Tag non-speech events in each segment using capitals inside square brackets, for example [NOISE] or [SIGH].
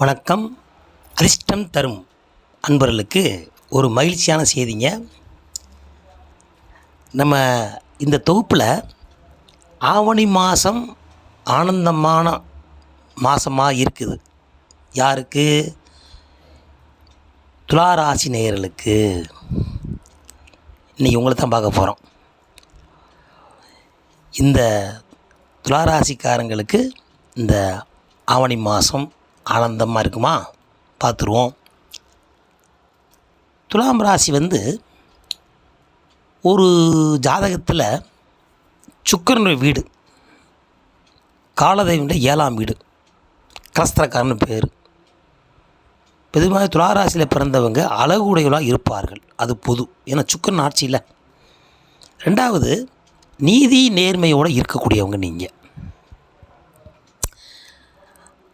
வணக்கம். அரிஷ்டம் தரும் அன்பர்களுக்கு ஒரு மகிழ்ச்சியான செய்திங்க. நம்ம இந்த தொகுப்பில் ஆவணி மாதம் ஆனந்தமான மாதமாக இருக்குது. யாருக்கு? துளாராசி நேயர்களுக்கு. இன்றைக்கி உங்களை தான் பார்க்க போகிறோம் இந்த துளாராசிக்காரங்களுக்கு இந்த ஆவணி மாதம் ஆனந்தமாக இருக்குமா? பார்த்துருவோம் துலாம் ராசி வந்து ஒரு ஜாதகத்தில் சுக்கரனுடைய வீடு காலதெய்வனுடைய ஏழாம் வீடு கலஸ்திரக்காரன்னு பேர். பெருமாள் துளாராசியில் பிறந்தவங்க அழகுடையவளாக இருப்பார்கள். அது பொது. ஏன்னா சுக்கரன் ஆட்சி இல்லை ரெண்டாவது நீதி நேர்மையோடு இருக்கக்கூடியவங்க நீங்கள்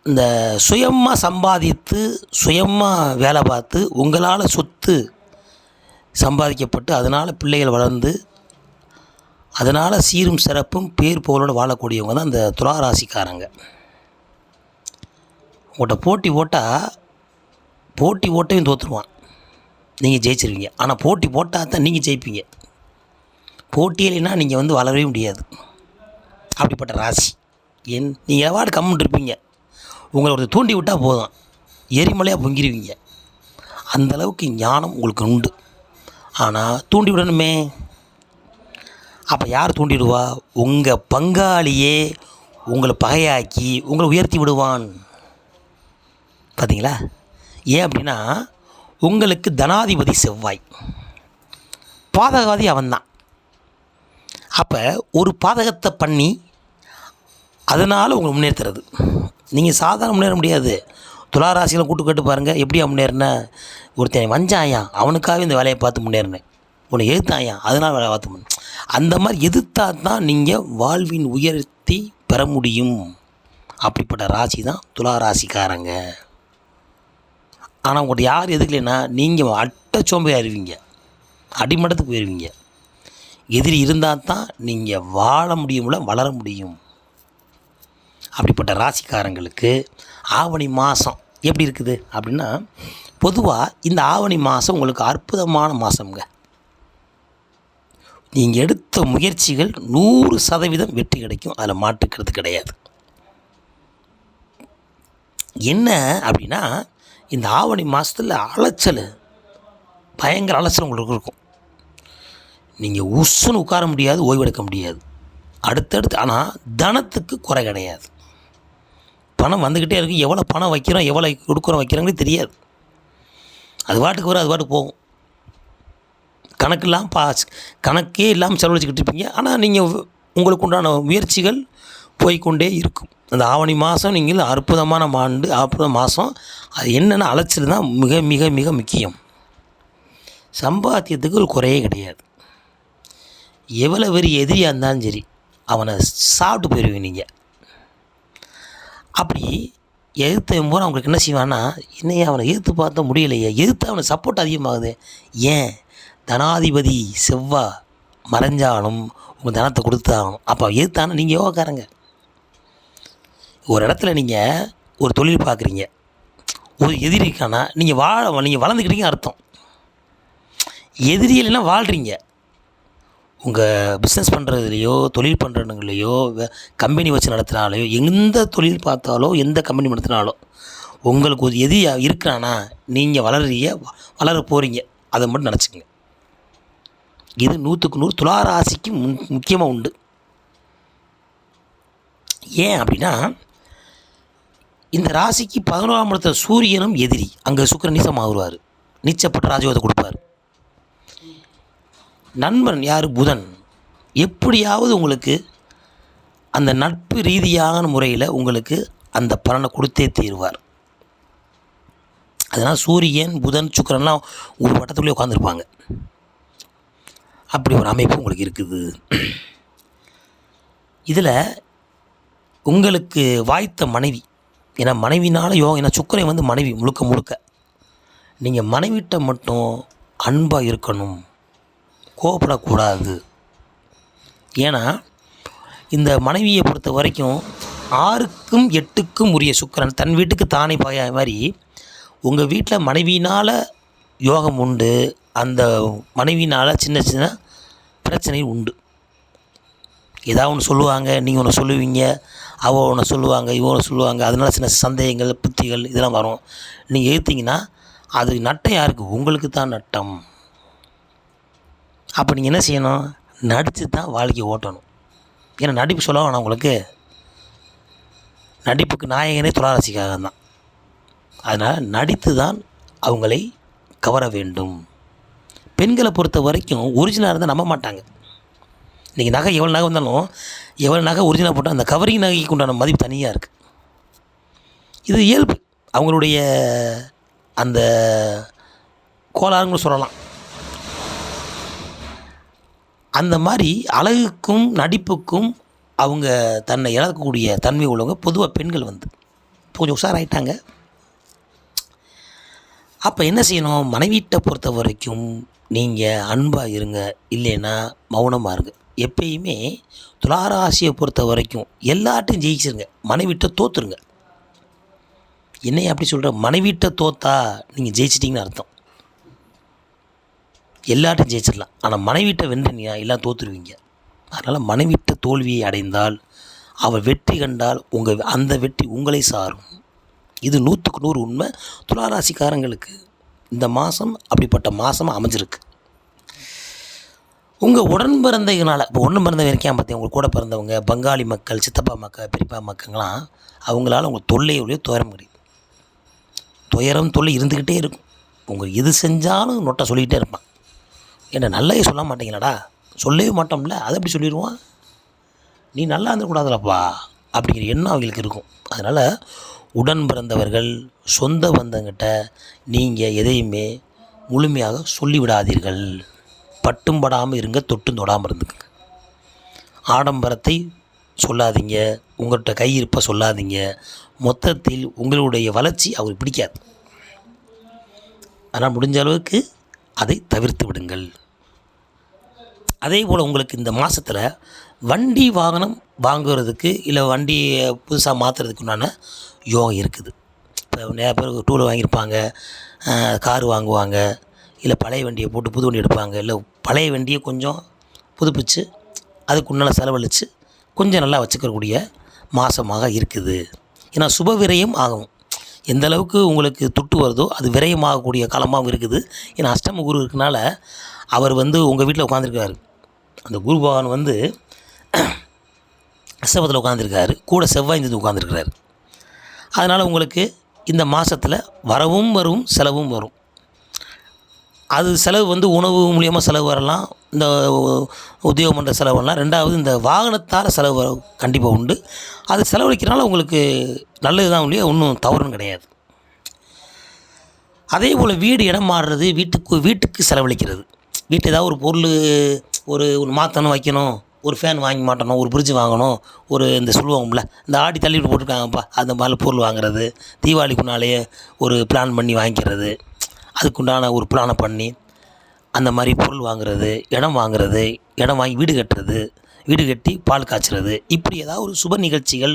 இந்த சுயமாக சம்பாதித்து சுயமாக வேலை பார்த்து உங்களால் சொத்து சம்பாதிக்கப்பட்டு அதனால் பிள்ளைகள் வளர்ந்து அதனால் சீரும் சிறப்பும் பேர் புகழோடு வாழக்கூடியவங்க தான் இந்த துளாராசிக்காரங்க உங்கள்கிட்ட போட்டி போட்டால் போட்டி ஓட்டையும் தோற்றுருவான் நீங்கள் ஜெயிச்சிருவீங்க. ஆனால் போட்டி போட்டால் தான் நீங்கள் ஜெயிப்பீங்க. போட்டியிலைனா நீங்கள் வந்து வளரவே முடியாது. அப்படிப்பட்ட ராசி. என் நீங்கள் எவாடு கம்முன்ட்ருப்பீங்க இருப்பீங்க? உங்களை ஒருத்தர் தூண்டி விட்டால் போதும். எரிமலையாக பொங்கிடுவீங்க அந்தளவுக்கு ஞானம் உங்களுக்கு உண்டு. ஆனால் தூண்டி விடணுமே. அப்போ யார் தூண்டிடுவா? உங்கள் பங்காளியே உங்களை பகையாக்கி உங்களை உயர்த்தி விடுவான். பார்த்தீங்களா ஏன் அப்படின்னா உங்களுக்கு தனாதிபதி செவ்வாய். பாதகவாதி அவன்தான். அப்போ ஒரு பாதகத்தை பண்ணி அதனால் உங்களை முன்னேற்றுறது நீங்கள் சாதாரண முன்னேற முடியாது. துளாராசியில் கூட்டு கேட்டு பாருங்கள் எப்படியா முன்னேறின ஒருத்தன் வஞ்சாயா அவனுக்காகவே இந்த வேலையை பார்த்து முன்னேறினேன். உன்னை எதிர்த்தாயா அதனால் வேலை பார்த்து அந்த மாதிரி எதிர்த்தா தான் நீங்கள் வாழ்வின் உயர்த்தி பெற முடியும். அப்படிப்பட்ட ராசி தான் துளாராசிக்காரங்க ஆனால் உங்கள்கிட்ட யார் எதுக்கலைன்னா நீங்கள் அட்ட சோம்பையாக இருவீங்க அடிமட்டத்துக்கு போயிடுவீங்க எதிரி இருந்தால் தான் நீங்கள் வாழ முடியும்ல வளர முடியும். அப்படிப்பட்ட ராசிக்காரங்களுக்கு ஆவணி மாதம் எப்படி இருக்குது அப்படின்னா பொதுவாக இந்த ஆவணி மாதம் உங்களுக்கு அற்புதமான மாதம்ங்க நீங்கள் எடுத்த முயற்சிகள் நூறு சதவீதம் வெற்றி கிடைக்கும். அதில் மாட்டுக்கிறது கிடையாது. என்ன அப்படின்னா இந்த ஆவணி மாதத்தில் அலைச்சல் பயங்கர அலைச்சல் உங்களுக்கு இருக்கும். நீங்கள் உசுன்னு உட்கார முடியாது ஓய்வெடுக்க முடியாது. அடுத்தடுத்து ஆனால் தனத்துக்கு குறை கிடையாது. பணம் வந்துக்கிட்டே இருக்கும் எவ்வளோ பணம் வைக்கிறோம் எவ்வளோ கொடுக்குறோம் வைக்கிறோங்களே தெரியாது. அது பாட்டுக்கு வரும் அது பாட்டுக்கு போகும். கணக்கு இல்லாமல் பா கணக்கே இல்லாமல் செலவழிச்சிக்கிட்டு இருப்பீங்க. ஆனால் நீங்கள் உங்களுக்கு உண்டான முயற்சிகள் போய்க்கொண்டே இருக்கும். அந்த ஆவணி மாதம் நீங்கள் அற்புதமான ஆண்டு அற்புத மாதம் அது என்னென்ன அலைச்சல் தான் மிக மிக மிக முக்கியம். சம்பாத்தியத்துக்கு ஒரு குறையே கிடையாது. எவ்வளோ பெரிய எதிரியாக இருந்தாலும் சரி அவனை சாப்பிட்டு போயிடுவீங்க நீங்கள் அப்படி எதிர்த்து போது அவங்களுக்கு என்ன செய்வான்னா இன்னையே அவனை எதிர்த்து பார்த்தா முடியலையே. எதிர்த்து அவனை சப்போர்ட் அதிகமாகுது. ஏன்? தனாதிபதி செவ்வா மறைஞ்சாலும் உங்கள் தனத்தை கொடுத்தாகணும். அப்போ எதிர்த்தானா? நீங்கள் யோகாக்காரங்க. ஒரு இடத்துல நீங்கள் ஒரு தொழில் பார்க்குறீங்க ஒரு எதிரி இருக்கானா? நீங்கள் வாழ நீங்கள் வளர்ந்துக்கிட்டீங்க அர்த்தம். எதிரி இல்லைன்னா வாழ்கிறீங்க உங்கள் பிஸ்னஸ் பண்ணுறதுலையோ தொழில் பண்ணுறதுலையோ கம்பெனி வச்சு நடத்துனாலையோ எந்த தொழில் பார்த்தாலோ எந்த கம்பெனி நடத்தினாலோ உங்களுக்கு ஒரு இருக்கிறானா நீங்கள் வளர்றீங்க வளர போகிறீங்க அதை மட்டும் நினச்சிக்கங்க. இது நூற்றுக்கு நூறு துளாராசிக்கு முன் முக்கியமாக உண்டு. ஏன் அப்படின்னா இந்த ராசிக்கு பதினோராம் இடத்துல சூரியனும் எதிரி. அங்கே சுக்கரன் நீசமாகுவார் நீச்சப்பட்டு ராஜயோகத்தை கொடுப்பார். நண்பன் யார்? புதன். எப்படியாவது உங்களுக்கு அந்த நட்பு ரீதியான முறையில் உங்களுக்கு அந்த பலனை கொடுத்தே தீர்வார். அதனால் சூரியன் புதன் சுக்கரன்லாம் ஒரு வட்டத்துக்குள்ளே உட்காந்துருப்பாங்க அப்படி ஒரு அமைப்பு உங்களுக்கு இருக்குது. இதில் உங்களுக்கு வாய்த்த மனைவி. ஏன்னா மனைவினால் யோகம் ஏன்னா சுக்கரன் வந்து மனைவி முழுக்க முழுக்க. நீங்கள் மனைவிட்ட மட்டும் அன்பாக இருக்கணும். கோவப்படக்கூடாது ஏன்னா இந்த மனைவியை பொறுத்த வரைக்கும் ஆறுக்கும் எட்டுக்கும் உரிய சுக்கரன் தன் வீட்டுக்கு தானே பாய மாதிரி உங்கள் வீட்டில் மனைவியினால் யோகம் உண்டு அந்த மனைவியினால் சின்ன சின்ன பிரச்சனை உண்டு. ஏதாவது ஒன்று சொல்லுவாங்க நீங்கள் ஒன்று சொல்லுவீங்க அவள் ஒன்று சொல்லுவாங்க இவன் ஒன்று சொல்லுவாங்க அதனால சின்ன சந்தேகங்கள் புத்திகள் இதெல்லாம் வரும். நீங்கள் எடுத்தீங்கன்னா அது நட்டம் யாருக்கு? உங்களுக்கு தான் நட்டம். அப்போ நீங்கள் என்ன செய்யணும்? நடித்து தான் வாழ்க்கையை ஓட்டணும். ஏன்னா நடிப்பு சொல்ல வேணாம் உங்களுக்கு. நடிப்புக்கு நாயகனே துளாராசிக்காக தான் அதனால் நடித்து தான் அவங்களை கவர வேண்டும். பெண்களை பொறுத்த வரைக்கும் ஒரிஜினலாக இருந்தால் நம்ப மாட்டாங்க. இன்றைக்கி நகை எவ்வளோ நகை வந்தாலும் எவ்வளோ நகை ஒரிஜினல் போட்டால் அந்த கவரிங் நகைக்கு உண்டான மதிப்பு தனியாக இருக்குது இது இயல்பு. அவங்களுடைய அந்த கோளாறுன்னு சொல்லலாம். அந்த மாதிரி அழகுக்கும் நடிப்புக்கும் அவங்க தன்னை இழக்கக்கூடிய தன்மை உள்ளவங்க பொதுவாக பெண்கள் வந்து. கொஞ்சம் உஷாராயிட்டாங்க. அப்போ என்ன செய்யணும்? மனைவீட்டை பொறுத்த வரைக்கும் நீங்கள் அன்பாக இருங்க இல்லைன்னா மௌனமாக இருங்க. எப்பயுமே துளாராசியை பொறுத்த வரைக்கும் எல்லாட்டையும் ஜெயிச்சிருங்க. மனைவிட்ட தோத்துருங்க. என்னைய அப்படி சொல்கிற மனைவிட்ட தோத்தா நீங்கள் ஜெயிச்சிட்டிங்கன்னு அர்த்தம். எல்லாட்டையும் ஜெயிச்சிடலாம். ஆனால் மனைவிட்ட வென்றனியா? எல்லாம் தோற்றுருவீங்க அதனால் மனைவிட்ட தோல்வியை அடைந்தால் அவள் வெற்றி கண்டால் உங்கள் அந்த வெற்றி உங்களை சாரும். இது நூற்றுக்கு நூறு உண்மை. துளாராசிக்காரங்களுக்கு இந்த மாதம் அப்படிப்பட்ட மாதமாக அமைஞ்சிருக்கு. உங்கள் உடன் பிறந்ததுனால இப்போ ஒன்று பிறந்த வரைக்கும் பார்த்தீங்க? உங்கள் கூட பிறந்தவங்க பங்காளி மக்கள் சித்தப்பா மக்கள் பெரியப்பா மக்கள்லாம் அவங்களால உங்கள் தொல்லையுடைய துயரம் கிடையாது துயரம் தொல்லை இருந்துக்கிட்டே இருக்கும். உங்கள் எது செஞ்சாலும் நொட்டை சொல்லிக்கிட்டே இருப்பான். என்ன நல்லதே சொல்ல மாட்டீங்களாடா? சொல்லவே மாட்டோம்ல அதை எப்படி சொல்லிடுவான் நீ நல்லா இருந்துக்கூடாதுலப்பா அப்படிங்கிற எண்ணம் அவங்களுக்கு இருக்கும். அதனால் உடன் பிறந்தவர்கள் சொந்த பந்தங்கிட்ட நீங்கள் எதையுமே முழுமையாக சொல்லிவிடாதீர்கள். பட்டும் படாமல் இருங்க தொட்டும் தொடாமல் இருந்துக்குங்க. ஆடம்பரத்தை சொல்லாதீங்க உங்கள்கிட்ட கையிருப்பை சொல்லாதீங்க. மொத்தத்தில் உங்களுடைய வளர்ச்சி அவருக்கு பிடிக்காது. ஆனால் முடிஞ்ச அளவுக்கு அதை தவிர்த்து விடுங்கள். அதே போல் உங்களுக்கு இந்த மாதத்தில் வண்டி வாகனம் வாங்குறதுக்கு இல்லை வண்டியை புதுசாக மாற்றுறதுக்கு உண்டான யோகம் இருக்குது. இப்போ நிறையா பேர் டூ வாங்கியிருப்பாங்க. கார் வாங்குவாங்க. இல்லை பழைய வண்டியை போட்டு புது வண்டி எடுப்பாங்க. இல்லை பழைய வண்டியை கொஞ்சம் புதுப்பிச்சு அதுக்கு உண்டான செலவழித்து கொஞ்சம் நல்லா வச்சுக்கக்கூடிய மாதமாக இருக்குது. ஏன்னா சுப விரயம் ஆகும். எந்த அளவுக்கு உங்களுக்கு துட்டு வருதோ அது விரயமாகக்கூடிய காலமாகவும் இருக்குது. ஏன்னா அஷ்டம குரு இருக்கனால அவர் வந்து உங்கள் வீட்டில் உட்காந்துருக்காரு அந்த குரு பகவான் வந்து [CLEARS THROAT] அஷ்டமத்தில் உட்காந்துருக்காரு கூட செவ்வாய் இருந்து உட்காந்துருக்கிறாரு அதனால் உங்களுக்கு இந்த மாதத்தில் வரவும் வரும் செலவும் வரும். அது செலவு வந்து உணவு மூலியமாக செலவு வரலாம். இந்த உத்தியோகம் பண்ணுற செலவெல்லாம் ரெண்டாவது இந்த வாகனத்தால் செலவு கண்டிப்பாக உண்டு. அது செலவழிக்கிறனால உங்களுக்கு நல்லது தான் இல்லையா ஒன்றும் தவறும் கிடையாது. அதே போல் வீடு இடம் மாறுறது வீட்டுக்கு வீட்டுக்கு செலவழிக்கிறது. வீட்டில் ஏதாவது ஒரு பொருள் ஒரு ஒன்று மாற்றணும் வைக்கணும் ஒரு ஃபேன் வாங்கி மாட்டணும் ஒரு ஃப்ரிட்ஜ் வாங்கணும் ஒரு இந்த சொல்லுவாங்கல்ல இந்த ஆடி தள்ளிட்டு போட்டிருக்காங்கப்பா அந்த மாதிரி பொருள் வாங்குறது தீபாவளிக்குனாலேயே ஒரு பிளான் பண்ணி வாங்கிக்கிறது அதுக்குண்டான ஒரு பிளானை பண்ணி அந்த மாதிரி பொருள் வாங்குறது இடம் வாங்குறது இடம் வாங்கி வீடு கட்டுறது வீடு கட்டி பால் காய்ச்சுறது இப்படி ஏதாவது ஒரு சுப நிகழ்ச்சிகள்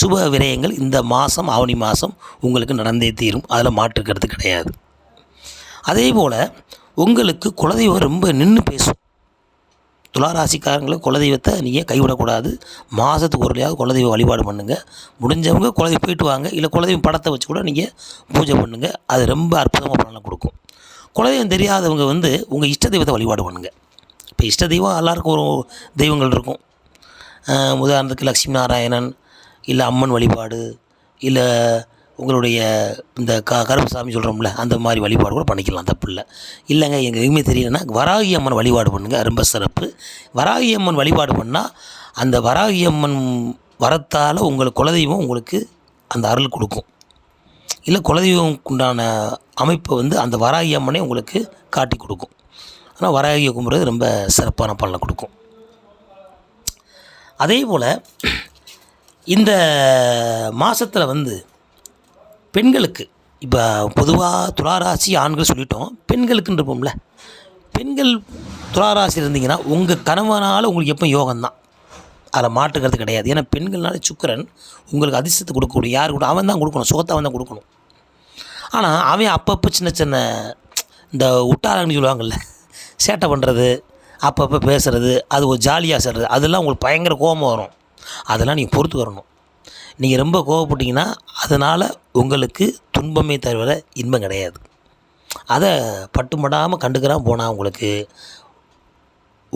சுப விரயங்கள் இந்த மாதம் ஆவணி மாதம் உங்களுக்கு நடந்தே தீரும். அதில் மாற்றுக்கிறது கிடையாது. அதே போல் உங்களுக்கு குலதெய்வம் ரொம்ப நின்று பேசும். துளாராசிக்காரங்களை குலதெய்வத்தை நீங்கள் கைவிடக்கூடாது. மாதத்துக்கு ஒருலையாவது குலதெய்வம் குலதெய்வ வழிபாடு பண்ணுங்கள் முடிஞ்சவங்க குலதெய்வம் போயிட்டு வாங்க. இல்லை குலதெய்வம் படத்தை வச்சு கூட நீங்கள் பூஜை பண்ணுங்கள் அது ரொம்ப அற்புதமாக பலனை கொடுக்கும். குலதெய்வம் தெரியாதவங்க வந்து உங்கள் இஷ்ட தெய்வத்தை வழிபாடு பண்ணுங்கள் இப்போ இஷ்ட தெய்வம் எல்லாருக்கும் ஒரு தெய்வங்கள் இருக்கும். உதாரணத்துக்கு லக்ஷ்மி நாராயணன் இல்லை அம்மன் வழிபாடு இல்லை உங்களுடைய இந்த க கருப்பசாமி சொல்கிறோம்ல அந்த மாதிரி வழிபாடு கூட பண்ணிக்கலாம் தப்பு இல்லை இல்லைங்க எங்கள் எதுவுமே தெரியலன்னா வராகி அம்மன் வழிபாடு பண்ணுங்கள் ரொம்ப சிறப்பு. வராகி அம்மன் வழிபாடு பண்ணால் அந்த வராகி அம்மன் வரத்தால் உங்களுக்கு குலதெய்வம் உங்களுக்கு அந்த அருள் கொடுக்கும். இல்லை குலதெய்வம் உண்டான அமைப்பை வந்து அந்த வராகி அம்மனே உங்களுக்கு காட்டி கொடுக்கும். ஆனால் வராகியை கும்பிட்றது ரொம்ப சிறப்பான பலனை கொடுக்கும். அதே போல் இந்த மாதத்தில் வந்து பெண்களுக்கு இப்போ பொதுவாக துளாராசி ஆண்கள் சொல்லிட்டோம் பெண்களுக்குன்னு இருப்போம்ல. பெண்கள் துளாராசி இருந்தீங்கன்னா உங்கள் கணவனால் உங்களுக்கு எப்போ யோகம்தான். அதில் மாற்றுக்கிறது கிடையாது. ஏன்னா பெண்கள்னாலே சுக்கிரன் உங்களுக்கு அதிர்ஷ்டத்தை கொடுக்கக்கூடிய யார் கூட அவன் தான் கொடுக்கணும். சுகத்தை அவன் தான் கொடுக்கணும். ஆனால் அவன் அப்பப்போ சின்ன சின்ன இந்த உட்டாரங்கன்னு சொல்லுவாங்கள்ல சேட்டை பண்ணுறது அப்பப்போ பேசுகிறது அது ஒரு ஜாலியாக செய்கிறது அதெல்லாம் உங்களுக்கு பயங்கர கோபம் வரும். அதெல்லாம் நீங்கள் பொறுத்து வரணும். நீங்கள் ரொம்ப கோவப்பட்டீங்கன்னா அதனால் உங்களுக்கு துன்பமே தவிர இன்பம் கிடையாது. அதை பட்டுமடாமல் கண்டுக்கிறான் போனால் உங்களுக்கு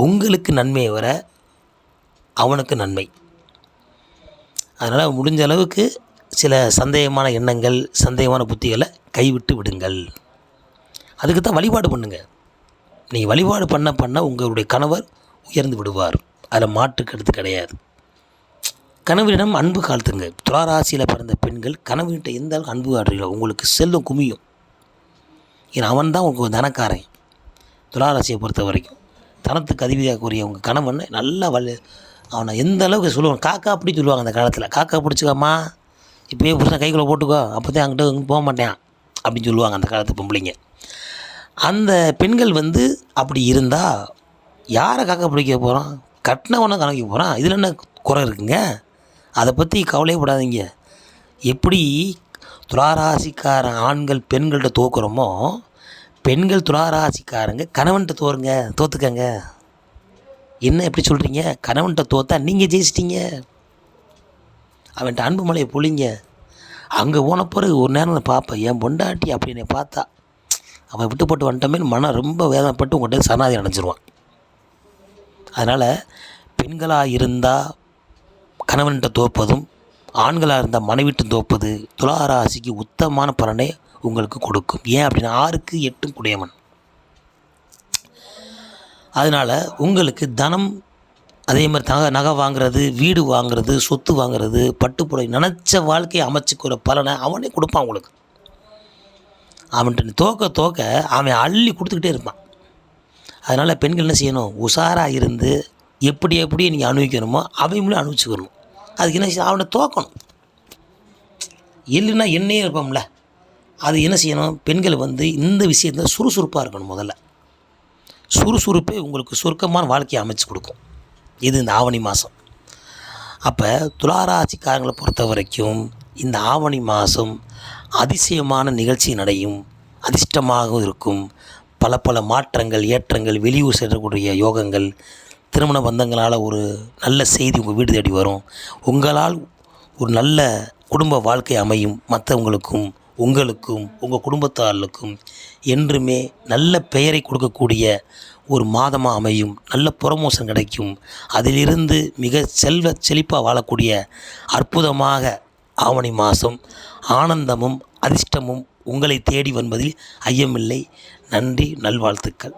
உங்களுக்கு நன்மையை வர அவனுக்கு நன்மை. அதனால் முடிஞ்ச அளவுக்கு சில சந்தேகமான எண்ணங்கள் சந்தேகமான புத்திகளை கைவிட்டு விடுங்கள். அதுக்கு தான் வழிபாடு பண்ணுங்கள் நீங்கள் வழிபாடு பண்ண பண்ண உங்களுடைய கணவர் உயர்ந்து விடுவார். அதில் மாற்று கருத்து கிடையாது. கணவரிடம் அன்பு காலத்துங்க துளாராசியில் பிறந்த பெண்கள் கணவன்கிட்ட எந்த அளவுக்கு அன்பு காட்டுறீங்களோ உங்களுக்கு செல்லும் குமியும். ஏன்னா அவன் தான் உங்களுக்கு தனக்காரன். துளாராசியை பொறுத்த வரைக்கும் தனத்துக்கு அதிபதியாகக்கூடிய உங்கள் கணவன் நல்லா வலி அவனை எந்த அளவுக்கு சொல்லுவான்? காக்கா அப்படி சொல்லுவாங்க அந்த காலத்தில். காக்கா பிடிச்சிக்காமா இப்போயே புருஷன் கைக்குள்ளே போட்டுக்கோ. அப்போ தான் அங்கிட்ட இங்கே போக மாட்டேன். அப்படின்னு சொல்லுவாங்க அந்த காலத்து பொம்பளைங்க. அந்த பெண்கள் வந்து அப்படி இருந்தால் யாரை காக்கா பிடிக்க போகிறோம் கட்டினவனை கணக்கு போகிறான் இதில் என்ன குறை இருக்குங்க? அதை பற்றி கவலையப்படாதீங்க எப்படி துளாராசிக்கார ஆண்கள் பெண்கள்கிட்ட தோக்குறோமோ பெண்கள் துளாராசிக்காரங்க கணவன்கிட்ட தோறுங்க தோற்றுக்கங்க என்ன எப்படி சொல்கிறீங்க கணவன்கிட்ட தோத்தா நீங்கள் ஜெயிச்சிட்டீங்க. அவன்கிட்ட அன்பு மலையை பொழிங்க. அங்கே போன பிறகு ஒரு நேரம் நான் பார்ப்பேன். என் பொண்டாட்டி அப்படி என்னை பார்த்தா அவன் விட்டு போட்டு மனம் ரொம்ப வேதனைப்பட்டு உங்கள்கிட்ட சனாதி அடைஞ்சிருவான். அதனால் பெண்களாக இருந்தால் கணவன்கிட்ட தோப்பதும் ஆண்களாக இருந்தால் மனைவிட்டு தோப்பது துளாராசிக்கு உத்தமான பலனை உங்களுக்கு கொடுக்கும். ஏன் அப்படின்னா ஆறுக்கு எட்டும் குடையவன். அதனால் உங்களுக்கு தனம் அதே மாதிரி தக நகை வாங்குறது வீடு வாங்குறது சொத்து வாங்குறது பட்டுப்புடவை நினச்ச வாழ்க்கையை அமைச்சுக்கிற பலனை அவனே கொடுப்பான் உங்களுக்கு. அவன்கிட்ட தோக்க தோக்க அவன் அள்ளி கொடுத்துக்கிட்டே இருப்பான். அதனால் பெண்கள் என்ன செய்யணும்? உஷாராக இருந்து எப்படி எப்படி நீங்கள் அனுபவிக்கணுமோ அவங்களும் அனுபவிச்சுக்கணும். அதுக்கு என்ன செய்யணும்? அவனை தோக்கணும். இல்லைன்னா என்னையே இருப்போம்ல. அது என்ன செய்யணும்? பெண்கள் வந்து இந்த விஷயத்தில் சுறுசுறுப்பாக இருக்கணும் முதல்ல. சுறுசுறுப்பே உங்களுக்கு சுருக்கமான வாழ்க்கையை அமைச்சு கொடுக்கும். இது இந்த ஆவணி மாதம் அப்போ துளாராசிக்காரங்களை பொறுத்த வரைக்கும் இந்த ஆவணி மாதம் அதிசயமான நிகழ்ச்சி நடையும் அதிர்ஷ்டமாகவும் இருக்கும். பல பல மாற்றங்கள் ஏற்றங்கள் வெளியூர் செல்லக்கூடிய யோகங்கள் திருமண பந்தங்களால் ஒரு நல்ல செய்தி உங்கள் வீடு தேடி வரும். உங்களால் ஒரு நல்ல குடும்ப வாழ்க்கை அமையும் மற்றவங்களுக்கும் உங்களுக்கும் உங்கள் குடும்பத்தார்களுக்கும் என்றுமே நல்ல பெயரை கொடுக்கக்கூடிய ஒரு மாதமாக அமையும். நல்ல ப்ரொமோஷன் கிடைக்கும். அதிலிருந்து மிக செல்வ செழிப்பாக வாழக்கூடிய அற்புதமாக ஆவணி மாதம் ஆனந்தமும் அதிர்ஷ்டமும் உங்களை தேடி வருவதில் ஐயமில்லை. நன்றி நல்வாழ்த்துக்கள்.